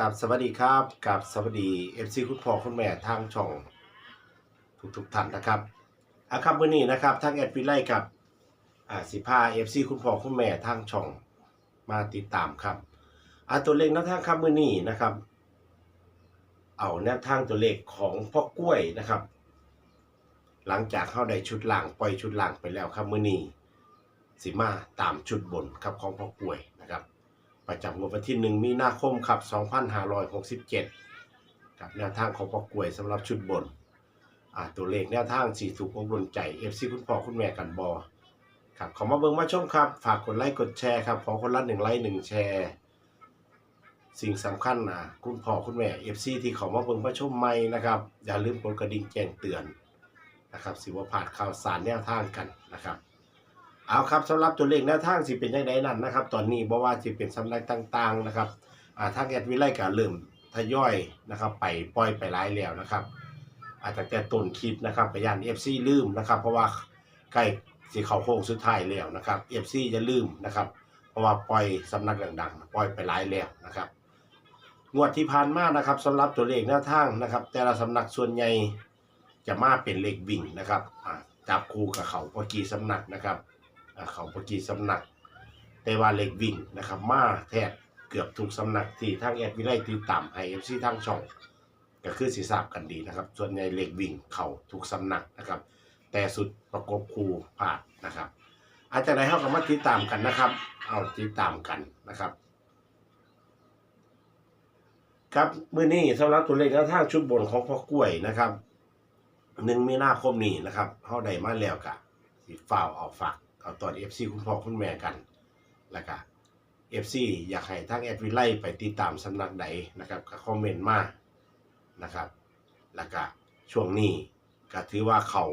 กับสวัสดีครับกับสวัสดีเอฟซีคุณพ่อคุณแม่ทางช่องทุกทุกๆท่านนะครับอาครับวันนี้นะครับทางแอดวิไลกับอ่าสิพาเอฟซีคุณพ่อคุณแม่ทางช่องมาติดตามครับอาตัวเลขแนวทางครับมื้อนี้นะครับ เอาแนวทางตัวเลขของพ่อกล้วยนะครับ หลังจากเข้าได้ชุดล่างปล่อยชุดล่างไปแล้วครับมือนี้สิมาตามชุดบนครับของพ่อกล้วย ประจำงวดวันที่ 1 มีนาคมครับ 2567กับแนวทางของพ่อกล้วยสำหรับชุดบน ตัวเลขแนวทางสีถูกอกดนใจ FC คุณพ่อคุณแม่กันบอครับขอมาเบิ่งมาชมครับ ฝากกดไลค์กดแชร์ครับ ขอคนละหนึ่งไลค์หนึ่งแชร์ สิ่งสำคัญนะคุณพ่อคุณแม่ FC ที่ขามาเบิ่งมาชมใหม่นะครับ อย่าลืมกดกระดิ่งแจ้งเตือนนะครับสิว่าผ่านข่าวสารแนวทางกันนะครับ เอาครับสำหรับตัวเลขแนวทางสิเป็นยังไงนั่นนะครับ ตอนนี้บ่ว่าจะเป็นสำนักต่างๆนะครับอ่าทางแอดวิไลก็เริ่มทยอยนะครับ ไปปล่อยไปหลายแล้วนะครับอาจจะแต่ต้นคลิปนะครับไปย่าน FC ลืมนะครับ เพราะว่าใกล้สิเขาโค้งสุดท้ายแล้วนะครับ FC จะลืมนะครับ เพราะว่าปล่อยสำนักดังๆ ปล่อยไปหลายแล้วนะครับงวดที่ผ่านมานะครับสำหรับตัวเลขแนวทางนะครับ แต่ละสำนักส่วนใหญ่จะมาเป็นเลขวิ่งนะครับจับคู่กับเขาพอกี่สำนักนะครับ เขาปกีสำนัก แต่ว่าเล็กวิ่งนะครับ มาแทบเกือบทุกสำนักที่ทางแอดวิไลติดตามให้เอฟซีทางช่อง ก็คือสีทราบกันดีนะครับ ส่วนใหญ่เล็กวิ่งเขาทุกสำนักนะครับ แต่สุดประกบคูพลาดนะครับ อาจจะได้เข้ากับมาติดตามกันนะครับ เอาติดตามกันนะครับ ครับมื้อนี้สำหรับตัวเลขแนวทางชุดบนของพ่อกล้วยนะครับหนึ่งมีนาคมนี้นะครับเฮาได้มาแล้วกะสิฝ้าวเอาฝาก เอาตอน FC คุณพ่อคุณแม่กันแล้วก็ FC อยากให้ทางแอดวิไลไปติดตามสำนักใดนะครับก็คอมเมนต์มานะครับ แล้วก็ช่วงนี้ก็ถือว่าเขา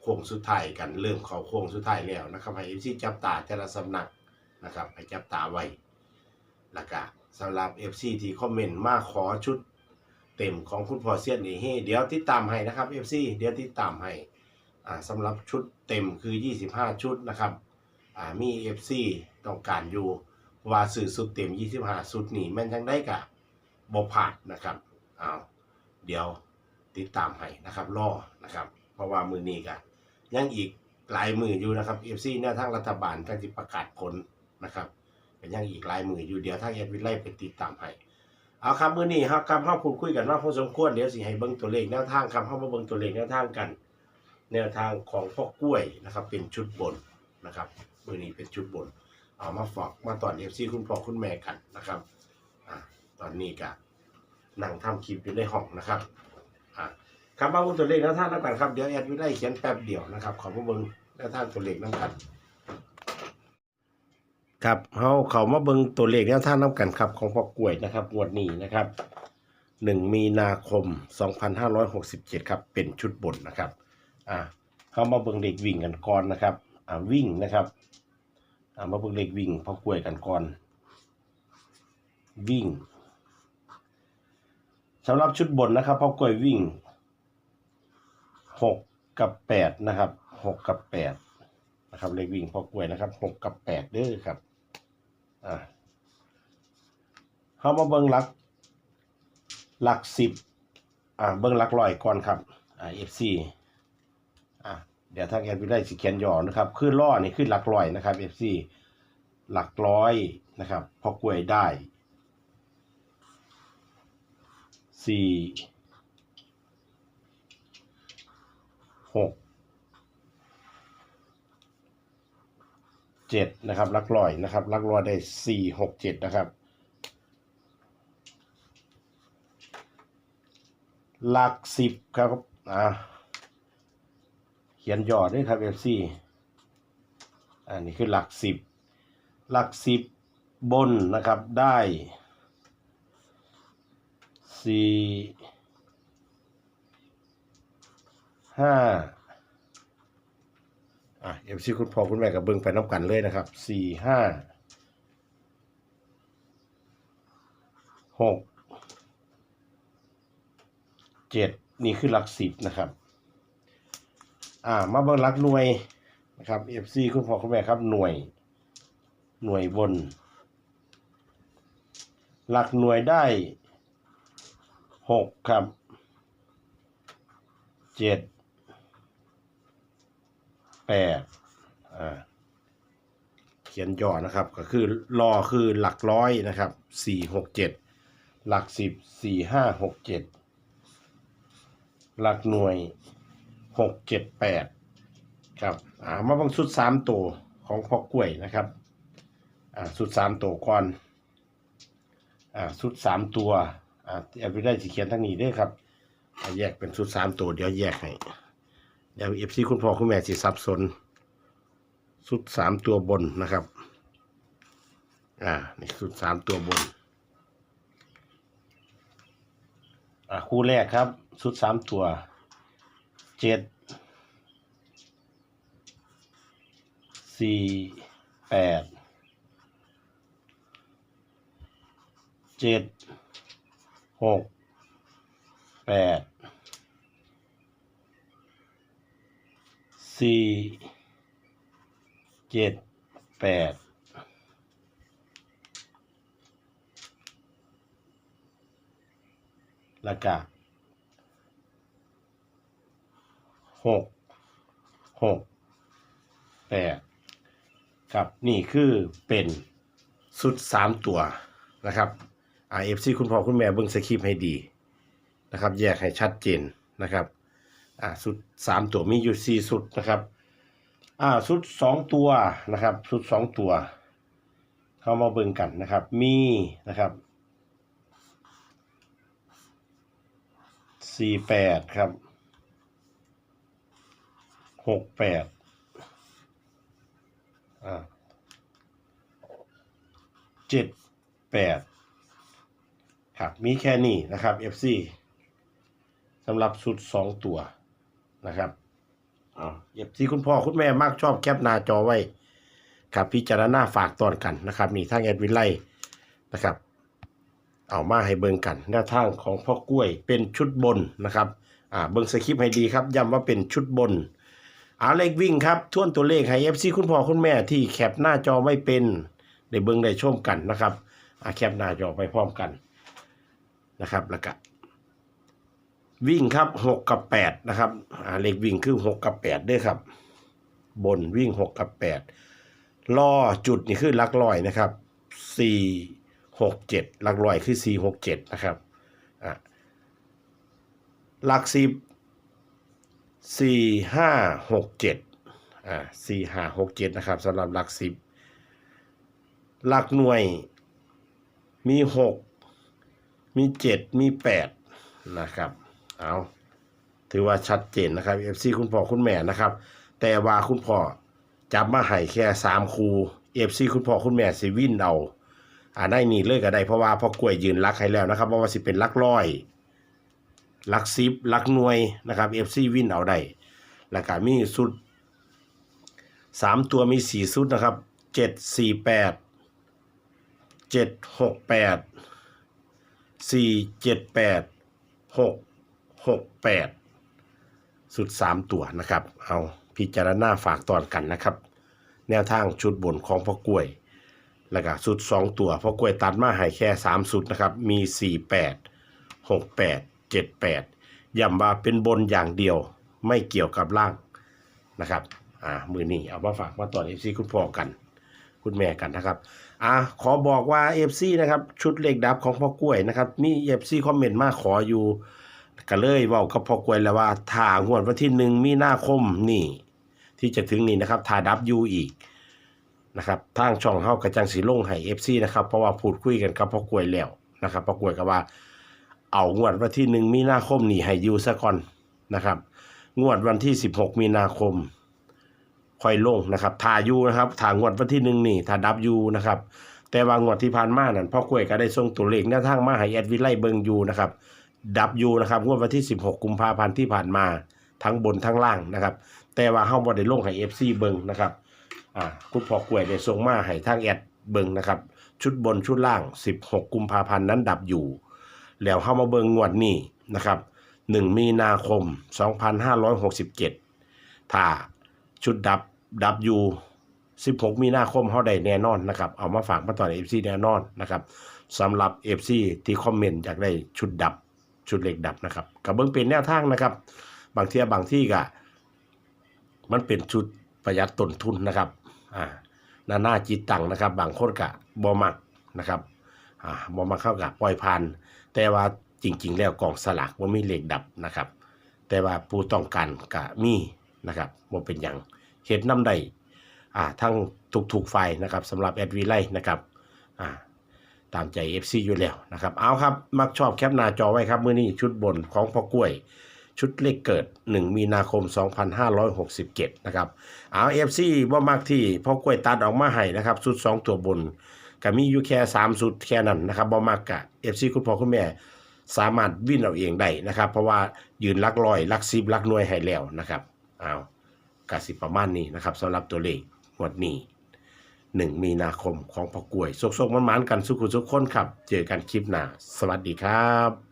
โค้งสุดท้ายกันเริ่มเขาโค้งสุดท้ายแล้วนะครับให้ FC จับตาแต่ละสำนักนะครับให้จับตาไว้แล้วก็สำหรับ FC ที่คอมเมนต์มาขอชุดเต็มของคุณพ่อเซียนนี่ให้เดี๋ยวติดตามให้นะครับ FC เดี๋ยวติดตามให้ สำหรับชุดเต็มคือ 25 ชุดนะครับอ่ามี FC ต้องการอยู่ว่าสื่อสุดเต็ม 25ชุดนี่แม่นจังได้กะบ่ผ่านนะครับอ้าวเดี๋ยวติดตามให้นะครับรอนะครับ เพราะว่ามือนี้กะยังอีกหลายมืออยู่นะครับ FC แนวทางรัฐบาลทั้งที่ประกาศผลนะครับเป็นยังอีกหลายมืออยู่เดี๋ยวทางแอดวิไลไปติดตามให้เอาครับมือนี้ครับคำเฮาพูดคุยกันว่าพอสมควรเดี๋ยวสิให้เบิ่งตัวเลขแนวทางครับเฮามาเบิ่งตัวเลขแนวทางกัน แนวทางของพ่อกล้วยนะครับ เป็นชุดบนนะครับมือนี้เป็นชุดบน เอามาฝากมาตอน FC คุณพ่อคุณแม่กันนะครับอ่าตอนนี้ก็นั่งทำคลิปอยู่ในห้องนะครับอ่าครับมาเบิ่งตัวเลขแนวท่างแล้วกันครับเดี๋ยวแอดวิไลเขียนแป๊บเดียวนะครับ ขอมาเบิ่งแนวท่างตัวเลขนํกันครับเฮาเขามาเบิ่งตัวเลขแนวทางนํกันครับ ของพ่อกล้วยนะครับงวดนี้นะครับ 1 มีนาคม 2567 ครับ เป็นชุดบนนะครับ อ่าเข้ามาเบิ่งเลขวิ่งกันก่อนนะครับ อ่าวิ่งนะครับอ่ามาเบิ่งเลขวิ่งพอกล้วยกันก่อน วิ่งสำหรับชุดบนนะครับพอกล้วยวิ่งหกกับแปดนะครับหกกับแปดนะครับเลขวิ่งพอกล้วยนะครับหกกับแปดเด้อครับอ่าเข้ามาเบิ่งหลักหลักสิบอ่าเบิ่งหลักร้อยก่อนครับอ่า FC อะ เดี๋ยวทางแอดวิไลสิเขียนย่อนะครับคือล่อนี่คือหลักร้อยนะครับ FC หลักร้อยนะครับพอกล้วยได้สี่หกเจ็ดนะครับหลักร้อยนะครับหลักร้อยได้สี่หกเจ็ดนะครับหลักสิบครับอ่า ขียนยอด้วยครับ FC อันนี้คือหลักสิบ หลักสิบบนนะครับได้สี่ห้าอะ FC คุณพ่อคุณแม่กับเบิ้งไปน้ำกันเลยนะครับสี่ห้าหกเจ็ดนี่คือหลักสิบนะครับ อ่า มาเบิ่งหลักหน่วยนะครับ FC คุณพ่อคุณแม่ครับหน่วย หน่วยบน หลักหน่วยได้หกครับเจ็ดแปดอ่าเขียนย่อนะครับ ก็คือรอคือหลักร้อยนะครับสี่หกเจ็ดหลักสิบสี่ห้าหกเจ็ดหลักหน่วย หกเจ็ดแปดครับอ่ามาบังสุดสามตัวของพ่อกล้วยนะครับอ่าสุดสามตัวก่อนอ่าสุดสามตัวอ่าแอปได้สิเขียนทั้งนี้ด้วยครับอ่าแยกเป็นสุดสามตัวเดี๋ยวแยกให้เดี๋ยวเอฟซีคุณพ่อคุณแม่สิสับสนสุดสามตัวบนนะครับอ่านี่สุดสามตัวบนอ่าคู่แรกครับสุดสามตัว เจ็ดสี่แปดเจ็ดหกแปดสี่เจ็ดแปดแล้วก็ หกหกแปดครับนี่คือเป็นสุดสามตัวนะครับอ่าเอฟซีคุณพ่อคุณแม่เบิ่งสคริปต์ให้ดีนะครับ แยกให้ชัดเจนนะครับอ่าสุดสามตัวมีอยู่สี่สุดนะครับอ่าสุดสองตัวนะครับ สุดสองตัว เข้ามาเบิ่งกันนะครับ มีนะครับสี่แปดครับ หกแปดอ่าเจ็ดแปดครับ มีแค่นี้นะครับ FC สำหรับสุดสองตัวนะครับอ่าเอฟซีคุณพ่อคุณแม่มากชอบแคปหน้าจอไว้ครับพิจารณาฝากตอนกันนะครับนี่ทางแอดวินไลนะครับ เอามาให้เบิ่งกันแนวทางของพ่อกล้วยเป็นชุดบนนะครับอ่าเบิ่งสคริปต์ให้ดีครับย้ำว่าเป็นชุดบน เอาเลขวิ่งครับทวนตัวเลขให้เอฟซีคุณพ่อคุณแม่ที่แคปหน้าจอไม่เป็นได้เบิ่งได้ชมกันนะครับอาแคปหน้าจอไปพร้อมกันนะครับแล้วก็วิ่งครับหกกับแปดนะครับอ่าเลขวิ่งคือหกกับแปดด้วยครับ บนวิ่งหกกับแปดล่อจุดนี่คือลักร้อยนะครับสี่หกเจ็ดลักร้อยคือสี่หกเจ็ดนะครับอะหลักสิบ สี่ห้าหกเจ็ดอ่าสี่ห้าหกเจ็ดนะครับสำหรับหลักสิบหลักหน่วยมีหกมีเจ็ดมีแปดนะครับเอาถือว่าชัดเจนนะครับ FC คุณพ่อคุณแม่นะครับ แต่ว่าคุณพ่อจับมาให้แค่สามคู FC คุณพ่อคุณแม่สิวินเอาอ่าได้นี่เลยก็ได้เพราะว่าพ่อกล้วยยืนรักให้แล้วนะครับเพราะว่าสิเป็นลักร้อย หลักซิบหลักหน่วยนะครับ FC วินเอาได้แล้วก็มีสุดสามตัวมีสี่สุดนะครับเจ็ดสี่แปดเจ็ดหกแปดสี่เจ็ดแปดหกหกแปดสุดสามตัวนะครับ เอาพิจารณาฝากตอนกันนะครับ แนวทางชุดบนของพ่อกล้วย แล้วก็สุดสองตัวพ่อกล้วยตัดมาให้แค่สามสุดนะครับ มีสี่แปดหกแปด เจ็ดแปดย้ำว่าเป็นบนอย่างเดียวไม่เกี่ยวกับล่างนะครับอ่ามือนี้เอามาฝากมาตอนเอฟซีคุณพ่อกัน คุณแม่กันนะครับอ่าขอบอกว่าเอฟซีนะครับชุดเลขดับของพ่อกล้วยนะครับมีเอฟซีคอมเมนต์มาขออยู่ก็เลยเว้ากับพ่อกล้วยแล้วว่าถ้างวดวันที่หนึ่งมีนาคมนี่ ที่จะถึงนี่นะครับถ้าดับยูอีกนะครับทางช่องเฮากระจังสีลงให้ FC นะครับเพราะว่าพูดคุยกันกับพ่อกล้วยแล้วนะครับพ่อกล้วยก็ว่า เอางวดวันที่หนึ่งมีนาคมนี่ให้อยูซะก่อนนะครับ งวดวันที่16มีนาคมค่อยลงนะครับทาอยูนะครับทางวดวันที่หนึ่งนี่ถ้าดับยูนะครับแต่ว่างวดที่ผ่านมานั่นพ่อกล้วยก็ได้ส่งตัวเลขแนวทางมาให้แอดวิไลเบิงอยูนะครับดับยูนะครับงวดวันที่ 16 กุมภาพันธ์ที่ผ่านมาทั้งบนทั้งล่างนะครับ แต่ว่าเฮาบ่ได้ลงให้ FC เบิงนะครับอ่าคุณพ่อกล้วยได้ส่งมาให้ทางแอดเบิงนะครับ ชุดบนชุดล่าง 16 กุมภาพันธ์นั้นดับอยู่ แล้วเฮามาเบิงงวดนี้นะครับ1มีนาคม 2567 ถ้าชุดดับดับยู16 มีนาคมเฮาได้แน่นอนนะครับ เอามาฝากมาตอน FC แน่นอนนะครับสำหรับ FC ที่คอมเมนต์อยากได้ชุดดับชุดเหล็กดับนะครับกับเบิ่งเป็นแนวทางนะครับ บางเทียบางที่ก็มันเป็นชุดประหยัดต้นทุนนะครับอ่านานาจิตตังนะครับ บางคนก็บ่มักนะครับอ่าบ่มักเข้ากับปล่อยผ่าน แต่ว่าจริงๆ แล้วกองสลากบ่ามีเหล็กดับนะครับ แต่ว่าผู้ต้องการก็มีนะครับบ่าเป็นหยังเฮ็ดนํได้อ่าทั้งทุกๆฝ่ายนะครับสำหรับแอดวีไลนะครับอ่าตามใจ FC อยู่แล้วนะครับ เอาครับ มักชอบแคปหน้าจอไว้ครับ มื้อนี้ชุดบนของพ่อกล้วย ชุดเลขเกิด 1 มีนาคม 2567 นะครับ เอา FC บ่ามักที่พ่อกล้วยตัดออกมาให้นะครับ ชุด 2 ตัวบน ก็มีอยู่แค่3สุดแค่นั้นนะครับบ่มากกะ FC คุณพ่อคุณแม่สามารถวิ่นเอาเองได้นะครับ เพราะว่ายืนลักลอยลักซิบลักหน่วยให้แล้วนะครับเอากสิประมาณนี้นะครับสำหรับตัวเลขงวดนี้หนึ่งมีนาคมของพ่อกล้วยโซกๆมันๆกันสุขุสุขคนครับ เจอกันคลิปหน้า สวัสดีครับ